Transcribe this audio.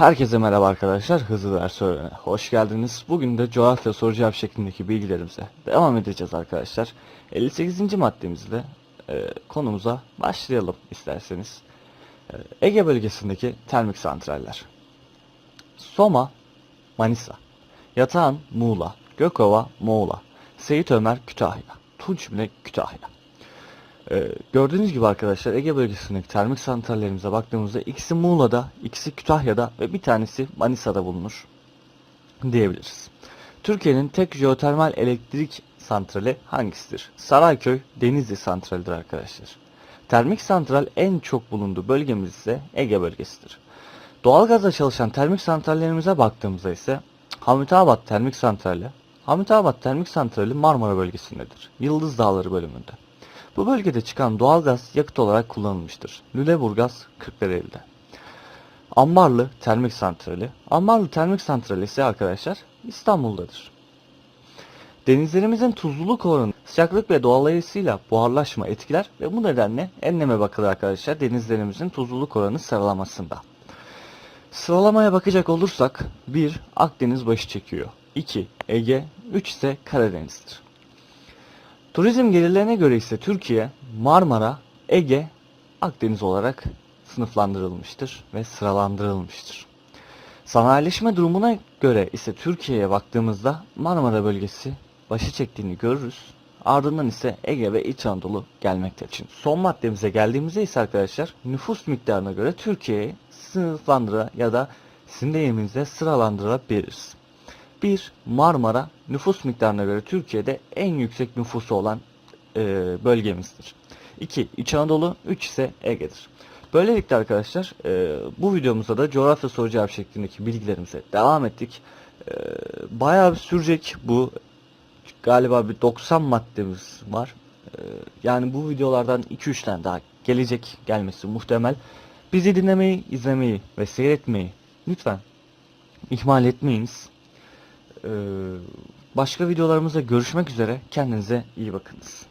Herkese merhaba arkadaşlar. Hızlı Ders Öğren'e hoş geldiniz. Bugün de coğrafya soru cevap şeklindeki bilgilerimize devam edeceğiz arkadaşlar. 58. maddemizle e, konumuza başlayalım isterseniz. E, Ege bölgesindeki termik santraller. Soma, Manisa. Yatağan, Muğla. Gökova, Muğla. Seyit Ömer, Kütahya. Tunçbine, Kütahya. Ee, gördüğünüz gibi arkadaşlar Ege bölgesindeki termik santrallerimize baktığımızda ikisi Muğla'da, ikisi Kütahya'da ve bir tanesi Manisa'da bulunur diyebiliriz. Türkiye'nin tek jeotermal elektrik santrali hangisidir? Sarayköy Denizli santralidir arkadaşlar. Termik santral en çok bulunduğu bölgemiz ise Ege bölgesidir. Doğalgazla çalışan termik santrallerimize baktığımızda ise Hamitabat Termik Santrali, Hamitabat Termik Santrali Marmara bölgesindedir. Yıldız Dağları bölümünde. Bu bölgede çıkan doğalgaz yakıt olarak kullanılmıştır. Lüleburgaz, Kırklareli'de. Ambarlı Termik Santrali. Ambarlı Termik Santrali ise arkadaşlar İstanbul'dadır. Denizlerimizin tuzluluk oranı sıcaklık ve dolayısıyla buharlaşma etkiler ve bu nedenle enleme bakılır arkadaşlar denizlerimizin tuzluluk oranı sıralamasında. Sıralamaya bakacak olursak 1. Akdeniz başı çekiyor. 2. Ege 3 ise Karadeniz'dir. Turizm gelirlerine göre ise Türkiye, Marmara, Ege, Akdeniz olarak sınıflandırılmıştır ve sıralandırılmıştır. Sanayileşme durumuna göre ise Türkiye'ye baktığımızda Marmara bölgesi başı çektiğini görürüz. Ardından ise Ege ve İç Anadolu gelmektedir. Şimdi son maddemize geldiğimizde ise arkadaşlar nüfus miktarına göre Türkiye'yi sınıflandıra ya da sizin deyiminizde sıralandırabiliriz. 1. Marmara nüfus miktarına göre Türkiye'de en yüksek nüfusu olan e, bölgemizdir. 2. İç Anadolu 3 ise Ege'dir. Böylelikle arkadaşlar e, bu videomuzda da coğrafya soru cevap şeklindeki bilgilerimize devam ettik. E, bayağı bir sürecek bu galiba bir 90 maddemiz var. E, yani bu videolardan 2-3 tane daha gelecek gelmesi muhtemel. Bizi dinlemeyi, izlemeyi ve seyretmeyi lütfen ihmal etmeyiniz. Ee, başka videolarımızda görüşmek üzere. Kendinize iyi bakınız.